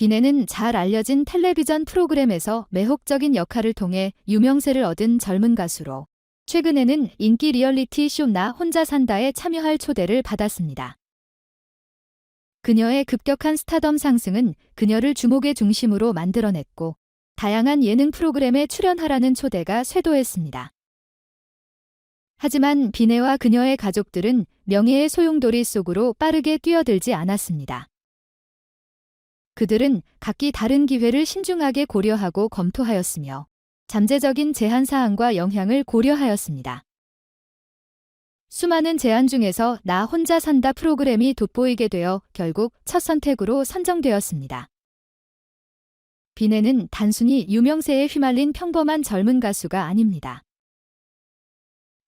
비네는 잘 알려진 텔레비전 프로그램에서 매혹적인 역할을 통해 유명세를 얻은 젊은 가수로 최근에는 인기 리얼리티 쇼 나 혼자 산다에 참여할 초대를 받았습니다. 그녀의 급격한 스타덤 상승은 그녀를 주목의 중심으로 만들어냈고 다양한 예능 프로그램에 출연하라는 초대가 쇄도했습니다. 하지만 비네와 그녀의 가족들은 명예의 소용돌이 속으로 빠르게 뛰어들지 않았습니다. 그들은 각기 다른 기회를 신중하게 고려하고 검토하였으며 잠재적인 제한 사항과 영향을 고려하였습니다. 수많은 제안 중에서 나 혼자 산다 프로그램이 돋보이게 되어 결국 첫 선택으로 선정되었습니다. 비네는 단순히 유명세에 휘말린 평범한 젊은 가수가 아닙니다.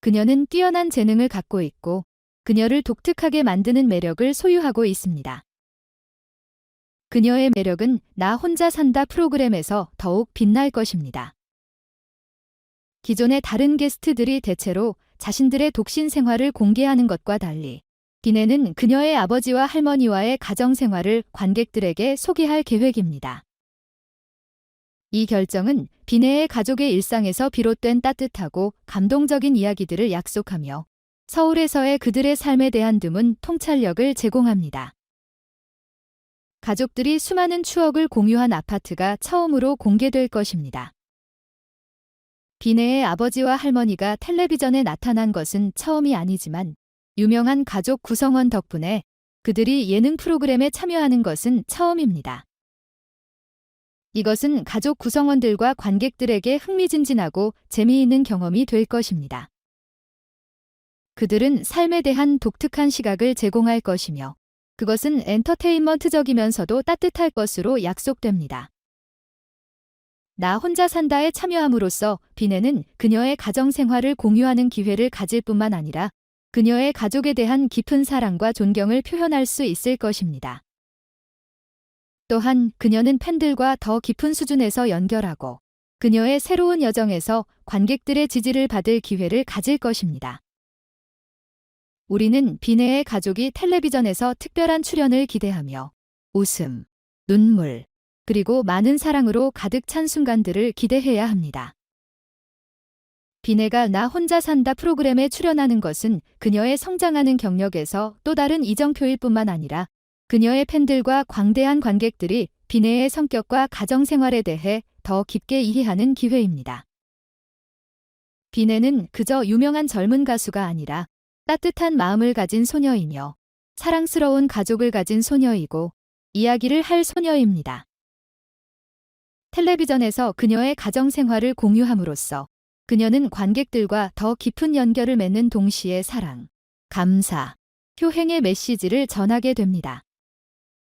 그녀는 뛰어난 재능을 갖고 있고 그녀를 독특하게 만드는 매력을 소유하고 있습니다. 그녀의 매력은 나 혼자 산다 프로그램에서 더욱 빛날 것입니다. 기존의 다른 게스트들이 대체로 자신들의 독신 생활을 공개하는 것과 달리 비네는 그녀의 아버지와 할머니와의 가정 생활을 관객들에게 소개할 계획입니다. 이 결정은 비네의 가족의 일상에서 비롯된 따뜻하고 감동적인 이야기들을 약속하며 서울에서의 그들의 삶에 대한 드문 통찰력을 제공합니다. 가족들이 수많은 추억을 공유한 아파트가 처음으로 공개될 것입니다. 비네의 아버지와 할머니가 텔레비전에 나타난 것은 처음이 아니지만 유명한 가족 구성원 덕분에 그들이 예능 프로그램에 참여하는 것은 처음입니다. 이것은 가족 구성원들과 관객들에게 흥미진진하고 재미있는 경험이 될 것입니다. 그들은 삶에 대한 독특한 시각을 제공할 것이며 그것은 엔터테인먼트적이면서도 따뜻할 것으로 약속됩니다. 나 혼자 산다에 참여함으로써 비네는 그녀의 가정 생활을 공유하는 기회를 가질 뿐만 아니라 그녀의 가족에 대한 깊은 사랑과 존경을 표현할 수 있을 것입니다. 또한 그녀는 팬들과 더 깊은 수준에서 연결하고 그녀의 새로운 여정에서 관객들의 지지를 받을 기회를 가질 것입니다. 우리는 비네의 가족이 텔레비전에서 특별한 출연을 기대하며 웃음, 눈물, 그리고 많은 사랑으로 가득 찬 순간들을 기대해야 합니다. 비네가 나 혼자 산다 프로그램에 출연하는 것은 그녀의 성장하는 경력에서 또 다른 이정표일 뿐만 아니라 그녀의 팬들과 광대한 관객들이 비네의 성격과 가정 생활에 대해 더 깊게 이해하는 기회입니다. 비네는 그저 유명한 젊은 가수가 아니라 따뜻한 마음을 가진 소녀이며 사랑스러운 가족을 가진 소녀이고 이야기를 할 소녀입니다. 텔레비전에서 그녀의 가정 생활을 공유함으로써 그녀는 관객들과 더 깊은 연결을 맺는 동시에 사랑, 감사, 효행의 메시지를 전하게 됩니다.